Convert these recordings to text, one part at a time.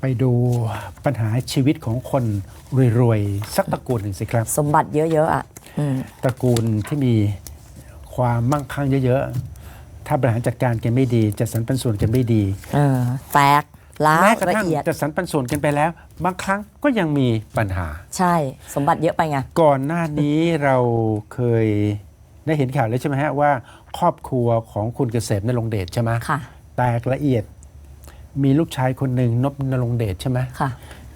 ไปดูปัญหาชีวิตของคนรวยๆ สักตระกูลหนึ่งสิครับ สมบัติเยอะๆอะอืมตระกูลที่มีความมั่งคั่งเยอะๆ ถ้าบริหารจัดการกันไม่ดีจัดสรรปันส่วนกันไม่ดีเออแตกล้าแม้วกระละทั่งเอียด จัดสรรปันส่วนกันไปแล้ว บางครั้งก็ยังมีปัญหา ใช่ สมบัติเยอะไปไง ก่อนหน้านี้เราเคยได้เห็นข่าวแล้วใช่ไหมฮะว่า ครอบครัวของคุณเกษมนรงค์เดชใช่ไหมค่ะ แตกละเอียด มีลูกชายคนหนึ่งนบนรงค์เดชใช่ไหมค่ะ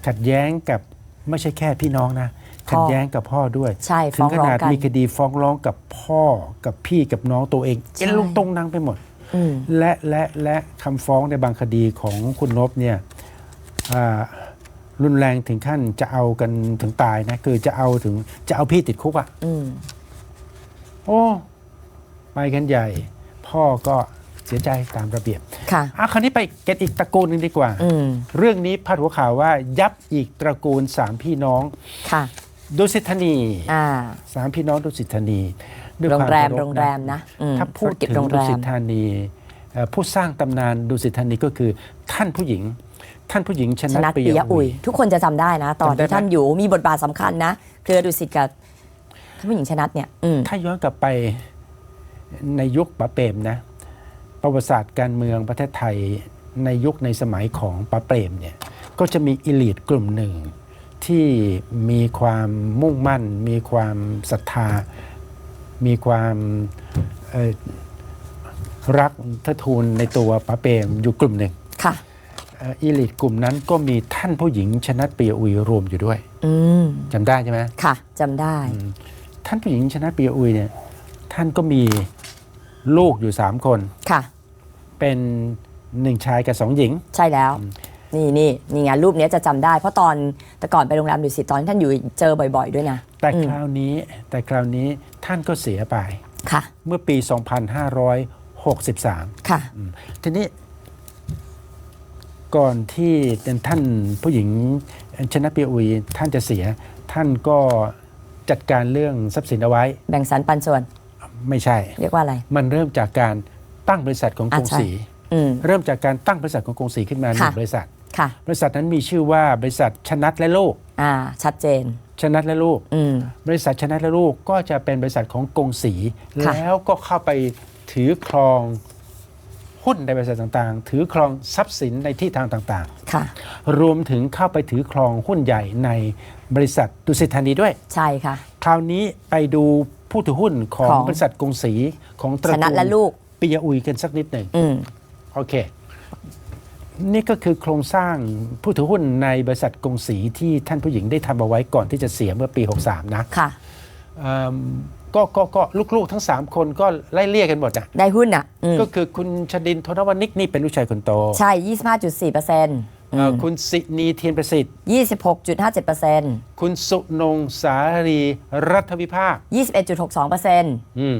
ขัดแย้งกับไม่ใช่แค่พี่น้องนะพ่อขัดแย้งกับพ่อด้วย ใช่ถึงขฟ้องร้องนาดกันมีคดีฟ้องร้องกับพ่อกับพี่กับน้องตัวเองใช่เอ็นลุกตรงนังไปหมดอืมและและและคำฟ้องในบางคดีของคุณนบเนี่ยอ่ารุนแรงถึงขั้นจะเอากันถึงตายนะคือจะเอาถึงจะเอาพี่ติดคุกอะ่ะอืมโอ้ ไปกันใหญ่ พ่อก็ เสียใจตามระเบียบค่ะอะคราวนี้ไปเก็ตอีกตระกูลหนึงดีกว่า อืมเรื่องนี้พาดหัวข่าวว่ายับอีกตระกูลสามพี่น้องค่ะ ดุสิตธานีอ่า สามพี่น้องดุสิตธานีด้วยโรงความแรมเคาโรงแรมนะอืมถ้าพูดธุรกิจถึงโรงดุแรสิมตธานีเอ่อผู้สร้างตำนานดุสิตธานีก็คือท่านผู้หญิง ท่านผู้หญิงชชนะนะปิปิยยะอุอุยย ทุกคนจะจำได้นะ ตอนจำได้ที่ไหม ท่านอยู่มีบทบาทสำคัญนะ เครือดุสิตกับท่านผู้หญิงชนัดเนี่ย อืม ถ้าย้อนกลับไปในยุคป๋าเปรมนะ ประวัติศาสตร์การเมืองประเทศไทยในยุคในสมัยของป๋าเปรมเนี่ยก็จะมีอิลีทกลุ่มหนึ่ง ที่มีความมุ่งมั่น มีความศรัทธา มีความเอ่อรักทะทูลในตัวป๋าเปรมอยู่กลุ่มหนึ่งค่ะเอ่ออีลิทกลุ่มนั้นก็มีท่านผู้หญิงชนัดเปียอุยรวมอยู่ด้วยอืมจำได้ใช่ไหมค่ะจำได้ ท่านผู้หญิงชนัดเปียอุยเนี่ยท่านก็มี ลูกอยู่สามคน ค่ะ เป็นหนึ่งชายกับสองหญิง ใช่แล้ว นี่นี่นี่ไงรูปเนี้ยจะจำได้ เพราะตอนแต่ก่อนไปโรงแรมดุสิตตอนที่ท่านอยู่เจอบ่อย ๆ ด้วยนะ แต่อืมคราวนี้แต่คราวนี้ท่านก็เสียไป ค่ะ เมื่อปี 2563 ค่ะ ทีนี้ก่อนที่ท่านผู้หญิงชนะเปียอุยท่านจะเสีย ท่านก็จัดการเรื่องทรัพย์สินเอาไว้ แบ่งสรรปันส่วน ไม่ใช่ เรียกว่าอะไร มันเริ่มจากการตั้งบริษัทของกอะรุงใช่ศรีอืมเริ่มจากการตั้งบริษัทของกรุงศรีขึ้นมาหนึ่ค่ะงบริษัทค่ะบริษัทนั้นมีชื่อว่าบริษัทชนัดและลูกอ่าชัดเจน ชนัดและลูกอืมบริษัทชนัดและลูกก็จะเป็นบริษัทของกรุงศรีค่ะแล้วก็เข้าไปถือครองหุ้นในบริษัทต่างๆ ถือครองทรัพย์สินในที่ทางต่างค่ะๆรวมถึงเข้าไปถือครองหุ้นใหญ่ในบริษัทดุสิตธานีด้วย ใช่ค่ะ คราวนี้ไปดู ผู้ถือหุ้นของของ บริษัทกรุงศรีของตระชนัดกูลและลูก ปิยะอุยกันสักนิดหนึ่ง อืม โอเค นี่ก็คือโครงสร้างผู้ถือหุ้นในบริษัทกรุงศรีที่ท่านผู้หญิงได้ทำเอาไว้ก่อนที่จะเสียเมื่อปี 63 นะค่ะ เอิ่มก็ก็ก็ลูกๆทั้ง 3 คนก็ไล่เลี่ยกันหมดอะได้หุ้นอะอืมก็คือคุณชดินทนวนิกนี่เป็นลูกชายคนโต ใช่ 25.4เปอร์เซ็นต์ เอ่อคุณสินีเทียนประสิทธิ์ 26.57เปอร์เซ็นต์คุณสุนงสารีรัฐวิภาค 21.62เปอร์เซ็นต์อืม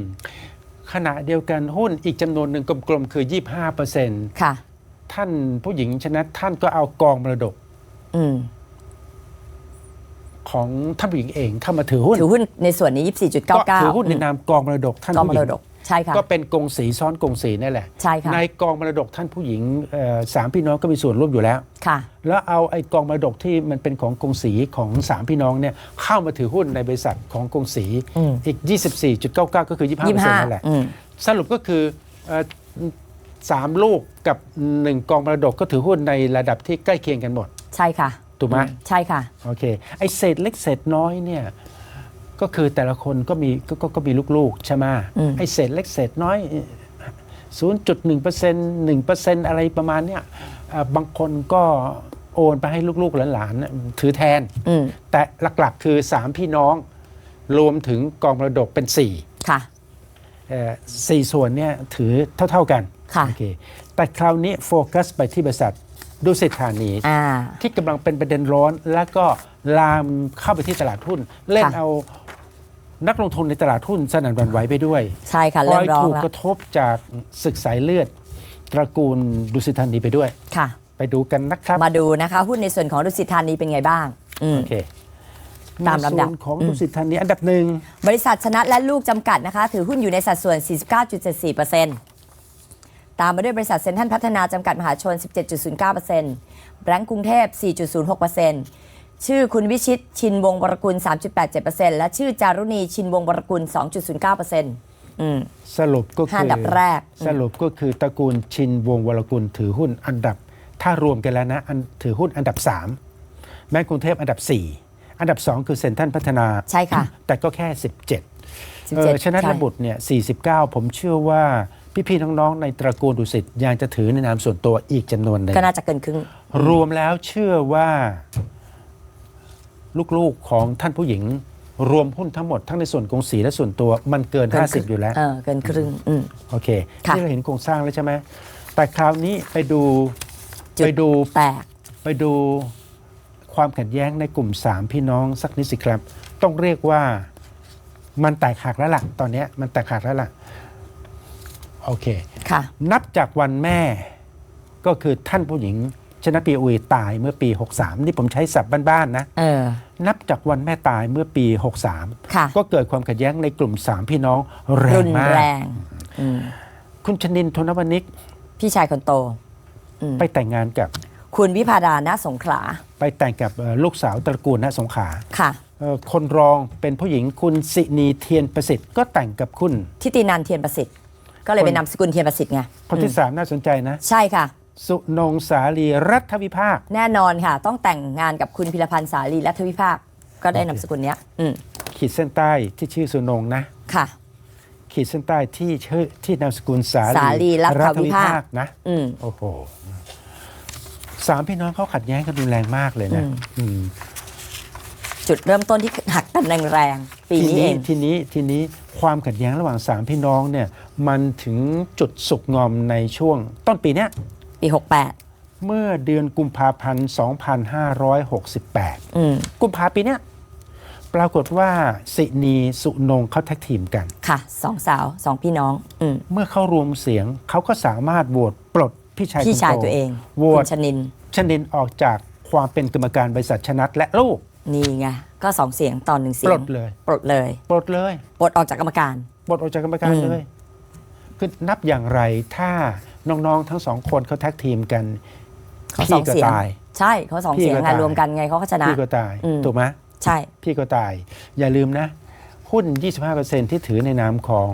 ขณะเดียวกันหุ้นอีกจำนวนหนึ่งกลมๆ คือ 25เปอร์เซ็นต์ค่ะ ท่านผู้หญิงชนะท่านก็เอากองมรดกอืมของท่านผู้หญิงเองเข้ามาถือหุ้นถือหุ้นในส่วนนี้ ก็ถือ24.99หุ้นในนามกองมรดกท่านกองผู้มหรญิง ดก ใช่ค่ะก็เป็นกงสีซ้อนกงสีนั่นแหละใช่ค่ะในกองมรดกท่านผู้หญิงเอ่อสามพี่น้องก็มีส่วนร่วมอยู่แล้วค่ะ แล้วเอาไอ้กองมรดกที่มันเป็นของกงสีของสามพี่น้องเนี่ยเข้ามาถือหุ้นในบริษัทของกงสีอืมอีก 24.99 ก็คือ 25เปอร์เซ็นต์นั่นแหละ25อืมสรุปก็คือเอ่อสามลูกกับหนึ่งกองมรดกก็ถือหุ้นในระดับที่ใกล้เคียงกันหมด ใช่ค่ะถูกไหมใช่ค่ะโอเคไอ้เศษเล็กเศษน้อยเนี่ย ก็คือแต่ละคนก็มีก็ก็ก็มีลูกๆ ใช่ไหมอืมไอ้เศษเล็กเศษน้อย 0.1% 1%อะไรประมาณเนี้ยเอ่อบางคนก็โอนไปให้ลูกๆหลานๆถือแทน อืมแต่หลักๆคือ 3 พี่น้อง รวมถึงกองมรดกเป็น4 ค่ะ เอ่อสี่ส่วนเนี่ยถือเท่า ๆกันค่ะ โอเคแต่คราวนี้โฟกัสไปที่บริษัทดุสิตธานี อ่า ที่กำลังเป็นประเด็นร้อน แล้วก็ลามเข้าไปที่ตลาดหุ้น เล่นค่ะ เอา นักลงทุนในตลาดหุ้นสนั่นหวันไหวไปด้วยใช่ค่ะ พลเริ่อมยร้องถูกแล้กวระทบจากศึกสายเลือด ตระกูลดุสิตธานีไปด้วย ค่ะ ไปดูกันนะครับมาดูนะคะ หุ้นในส่วนของดุสิตธานีเป็นไงบ้าง อืม โอเคตามลำดับ ในส่วนของดุสิตธานีอันดับหนึ่งบริษัทชนะและลูกจำกัดนะคะ ถือหุ้นอยู่ในสัดส่วน 49.74%ตตามมาด้วยบริษัทเซ็นทรัลพัฒนาจำกัดมหาชน 17.09%แบงก์กรุงเทพ 4.06% ชื่อคุณวิชิตชินวงศ์วรกุล 3.87%และชื่อจารุณีชินวงศ์วรกุล 2.09%อืม สรุปก็คืห้าอันดับแรก สรุปก็คือตระกูลชินวงศ์วรกุลถือหุ้นอันดับ ถ้ารวมกันแล้วนะอันถือหุ้นอันดับ 3 แม้กรุงเทพอันดับ 4 อันดับ 2 คือเซ็นทรัลพัฒนา ใช่ค่ะ แต่ก็แค่ 17เออ17ชนะใช่ระบุตรเนี่ย 49 ผมเชื่อว่าพี่ๆน้องๆในตระกูลดุสิตยังจะถือในนามส่วนตัวอีกจำนวนหนึ่งก็น่าจะเกินครึ่ง รวมแล้วเชื่อว่า ลูกๆของท่านผู้หญิง รวมหุ้นทั้งหมดทั้งในส่วนกงสีและส่วนตัวมันเกินเกินครึ่ง50 อยู่แล้วเออเกินครึ่งอืม โอเคค่ะนี่เราเห็นโครงสร้างแล้วใช่ไหมแต่คราวนี้ไปดูจุดไปดูแตก ไปดูความขัดแย้งในกลุ่มสามพี่น้องสักนิดสิครับ ต้องเรียกว่ามันแตกหักแล้วล่ะ ตอนเนี้ยมันแตกหักแล้วล่ะโอเค ค่ะ นับจากวันแม่ก็คือท่านผู้หญิง ชนะปีอุยตายเมื่อปี 63 นี่ผมใช้ศัพท์บ้านๆนะเออนับจากวันแม่ตายเมื่อปีค่ะ63 ก็เกิดความขัดแย้งในกลุ่มสามพี่น้องแรรุงนมากแรงอืมคุณชนินทนวนิก พี่ชายคนโตอืมไปแต่งงานกับ คุณวิพาดาณสงขลา ไปแต่งกับเอ่อลูกสาวตระกูลณสงขลาค่ะเอ่อคนรองเป็นผู้หญิงคุณสินีเทียนประสิทธิ์ก็แต่งกับคุณทิตินันเทียนประสิทธิ์ก็เลยคนเป็นนามสกุลเทียนประสิทธิ์ไงคนที่สามน่าสนใจนะ ใช่ค่ะ สุนงสาลีรัฐวิภาค แน่นอนค่ะ ต้องแต่งงานกับคุณพิรพันธ์สาลีรัฐวิภาค ก็ได้นามสกุลเนี้ยอืมขีดเส้นใต้ที่ชื่อสุนงนะ ค่ะ ขีดเส้นใต้ที่ชื่อที่นามสกุลสาสาลีรัฐวิภาคนะอืมโอ้โหสามพี่น้องเขาขัดแย้งกันรุนแรงมากเลยนะอืมอืมจุดเริ่มต้นที่หักกันแรงๆปีทีนี้เอนี้งทีนี้ทีนี้ความขัดแย้งระหว่างสามพี่น้องเนี่ยมันถึงจุดสุกงอมในช่วงต้นปีเนี้ย ปี 68 เมื่อเดือนกุมภาพันธ์ 2568 อืมกุมภาปีเนี้ยปรากฏว่าสินีสุนงเขาแท็กทีมกัน ค่ะสองสาวสองพี่น้องอืมเมื่อเขารวมเสียงเขาก็สามารถโหวตปลดพี่ชายพี่ชายคนโตัวเองโหวคุตณชนินชนินออกจากความเป็นกรรมการบริษัทชนัดและลูก นี่ไงก็สองเสียงตอนหนึ่งเสียง ปลดเลย ปลดเลย ปลดเลย ปลดออกจากกรรมการ ปลดออกจากกรรมการอืมเลย คือนับอย่างไรถ้า น้องๆ ทั้งสองคนเขาแท็กทีมกันเขาสองพี่ก็เสียงตาย ใช่เขาสองพี่เสียงก็ไงตาย รวมกันไงเขาก็ชนะ พี่ก็ตายอืม ถูกไหมใช่ พี่ก็ตาย อย่าลืมนะ หุ้น 25%ที่ถือในนามของ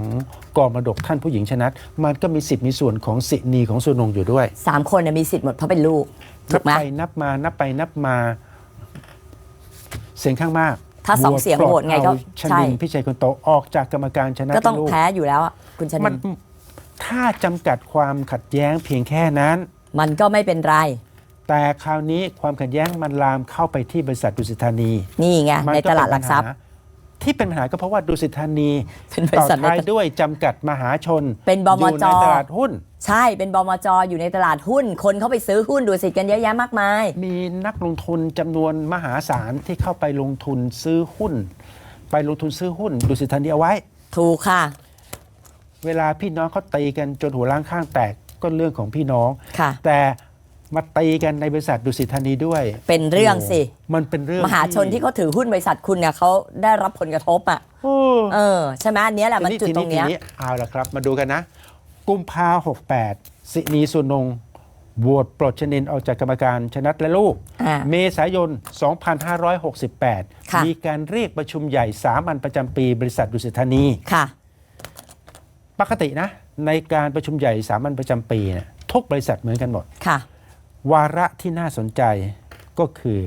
กองมรดกท่านผู้หญิงชนัดมันก็มีสิทธิ์มีส่วนของสินีของสุนงอยู่ด้วย สามคนเนี่ยมีสิทธิ์หมดเพราะเป็นลูกถูนักไหม ไปนับมานับไปนับมา เสียงข้างมากถ้าสองเสียงปลดโหวตไงก็เอาชใช่นินพี่ชัยคนโตออกจากกรรมการชนะก็ต้องลูกแพ้อยู่แล้วอะคุณชนิมันน ถ้าจำกัดความขัดแย้งเพียงแค่นั้น มันก็ไม่เป็นไร แต่คราวนี้ความขัดแย้งมันลามเข้าไปที่บริษัทดุสิตธานีนี่ไงมัในก็ตลาดเป็หลักทรัพย์ปัญหาที่เป็นปัญหาก็เพราะว่าดุสิตธานีเป็นบริต่อษัทในท้ายด้วยจำกัดมหาชนเป็นบมอยู่จในตลาดหุ้น ใช่เป็นบมจอยู่ในตลาดหุ้น คนเขาไปซื้อหุ้นดูสิทธิ์กันเยอะแยะมากมาย มีนักลงทุนจำนวนมหาศาลที่เข้าไปลงทุนซื้อหุ้น ไปลงทุนซื้อหุ้นดุสิตธานีเอาไว้ ถูกค่ะ เวลาพี่น้องเขาตีกันจนหัวล้างข้างแตกก็เรื่องของพี่น้อง ค่ะ แต่มาตีกันในบริษัทดุสิตธานีด้วยเป็นเรื่องสิโมันเป็นเรื่องมหาชนที่เขาถือหุ้นบริษัทคุณเนี่ยเขาได้รับผลกระทบอะโอ้เออใช่ไหมอันเนี้ยแหละมันจุดทีตรงเนี้ย ทีเอาละครับ มาดูกันนะ กุมภาหกแปดสินีสุนงโหวตปลดชนินออกจากกรรมการชนัดและลูก อ่าเมษายน2568ค่ะมีการเรียกประชุมใหญ่สามัญประจำปีบริษัทดุสิตธานี ค่ะ ปกตินะ ในการประชุมใหญ่สามัญประจำปีเนี่ยทุกบริษัทเหมือนกันหมด ค่ะ วาระที่น่าสนใจก็คือ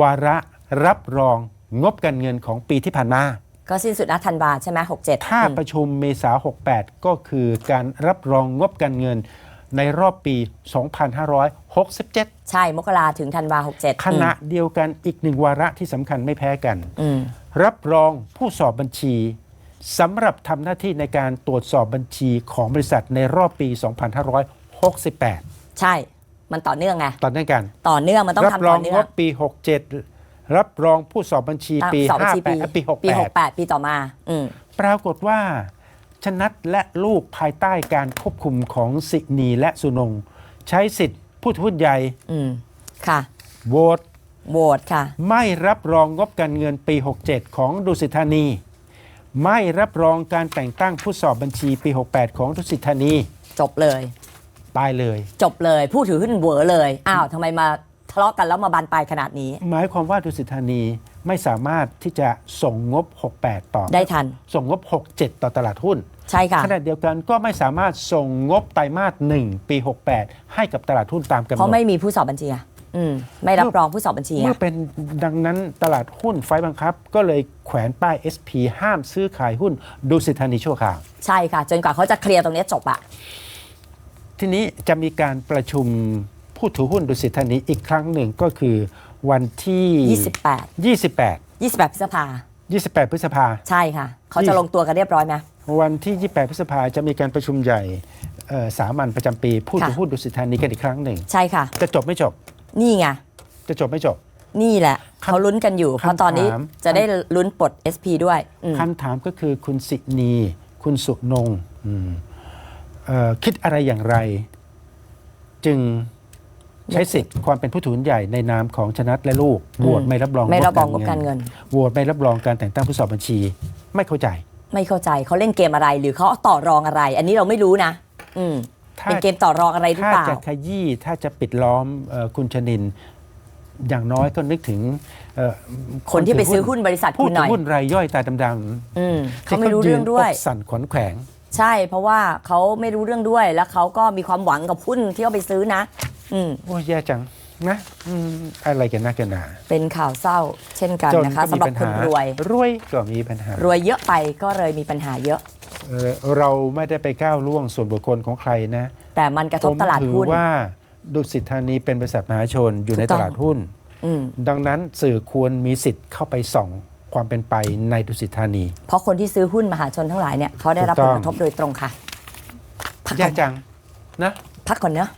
วาระรับรองงบการเงินของปีที่ผ่านมา ก็สิ้นสุดนะธันวาใช่ไหมหกเจ็ดถ้าประชุมเมษา68 ก็คือการรับรองงบการเงินในรอบปี 2567 ใช่ มกราถึงธันวาหกเจ็ดขณะเดียวกันอีกหนึ่งวาระที่สำคัญไม่แพ้กันอืมรับรองผู้สอบบัญชี สำหรับทำหน้าที่ในการตรวจสอบบัญชีของบริษัทในรอบปี 2568 ใช่ มันต่อเนื่องไงตอนนี้กัน ต่อเนื่องมันต้องรับทำรต่อองเนื่งองบปี 67 รับรองผู้สอบบัญชีปีสอบบัญชีปี58ปีปีหก68แปดปีต่อมา อืมปรากฏว่า ชนัดและลูกภายใต้การควบคุมของสินีและสุนงใช้สิทธิ์ผู้ถือหุ้นใหญ่อืมค่ะโหวตโหวตค่ะ ไม่รับรองงบการเงินปี 67 ของดุสิตธานี ไม่รับรองการแต่งตั้งผู้สอบบัญชีปี 68 ของดุสิตธานีจบเลย ตายเลย จบเลย ผู้ถือหุ้นเหวอเลยอ้าวทำไมมาทะเลาะกันแล้วมาบานปลายขนาดนี้ หมายความว่าดุสิตธานีไม่สามารถที่จะส่งงบ 68 ต่อ ได้ทัน ส่งงบ 67 ต่อตลาดหุ้นใช่ค่ะขณะเดียวกันก็ไม่สามารถส่งงบไตรมาส1ปี 68 ให้กับตลาดหุ้นตามกำหนเพราะดไม่มีผู้สอบบัญชีอะ อืมไม่รับรองผู้สอบบัญชีเมื่อะอเป็นดังนั้นตลาดหุ้นไฟล์บังคับ ก็เลยแขวนป้าย SP ห้ามซื้อขายหุ้นดุสิตธานีชั่วคราวใช่ค่ะ จนกว่าเขาจะเคลียร์ตรงนี้จบอะทีนี้จะมีการประชุมผู้ถือหุ้นดุสิตธานีอีกครั้งหนึ่งก็คือวันที่ 28 28 28 พฤษภา 28 พฤษภา ใช่ค่ะ เขาจะลงตัวกันเรียบร้อยไหมวันที่ 28 พฤษภาจะมีการประชุมใหญ่เอ่อสามัญประจำปี ผู้ถือค่ะหุ้นดุสิตธานีกันอีกครั้งหนึ่ง ใช่ค่ะ จะจบไม่จบ นี่ไง จะจบไม่จบ นี่แหละ เขาลุ้นกันอยู่ เพราะตอนนี้คำถามจะได้ลุ้นปลด SP ด้วยอืมคำถามก็คือคุณสินีคุณสุนงอืมเอ่อคิดอะไรอย่างไร จึงใช้สิทธิ์ความเป็นผู้ถือหุ้นใหญ่ในนามของชนัดและลูกโหวตไม่รับรองไม่รับรองงบการเงินโหวตไม่รับรองการแต่งตั้งผู้สอบบัญชี ไม่เข้าใจ ไม่เข้าใจเขาเล่นเกมอะไรหรือเขาต่อรองอะไร อันนี้เราไม่รู้นะ อืมถ้า เป็นเกมต่อรองอะไรหรือถ้าเปล่าจะขยี้ถ้าจะปิดล้อมเอ่อคุณชนิน อย่างน้อยก็นึกถึงเอ่อคนที่ไปซื้อหุ้นบริษัทผู้คุณหถืน่ออยหุ้นรายย่อยตาดำอืมๆเขาไม่รู้เรื่องด้วยที่ขานอกสั่นขวัญแขวง ใช่เพราะว่าเขาไม่รู้เรื่องด้วย แล้วเขาก็มีความหวังกับหุ้นที่เขาไปซื้อนะ อืมโอ้ยแย่จังนะอืมอะไรกันนักกันหนาเป็นข่าวเศร้าเช่นกันจนนะคะก็สำมีหรับปัญคนหารวย รวยก็มีปัญหารวยเยอะไปก็เลยมีปัญหาเยอะ เอ่อเราไม่ได้ไปก้าวล่วงส่วนบุคคลของใครนะแต่มันกระทบผมตลาดถือหุ้นว่าดุสิตธานีเป็นบริษัทมหาชนอยู่ในถูกต้ตอง ลาดหุ้น อืมดังนั้นสื่อควรมีสิทธิ์เข้าไปส่องความเป็นไปในดุสิตธานี เพราะคนที่ซื้อหุ้นมหาชนทั้งหลายเนี่ยเขาได้รับถูผกลต้อง กระทบโดยตรงค่ะ พักก่แย่อนจังนะ พักก่อนเนอะ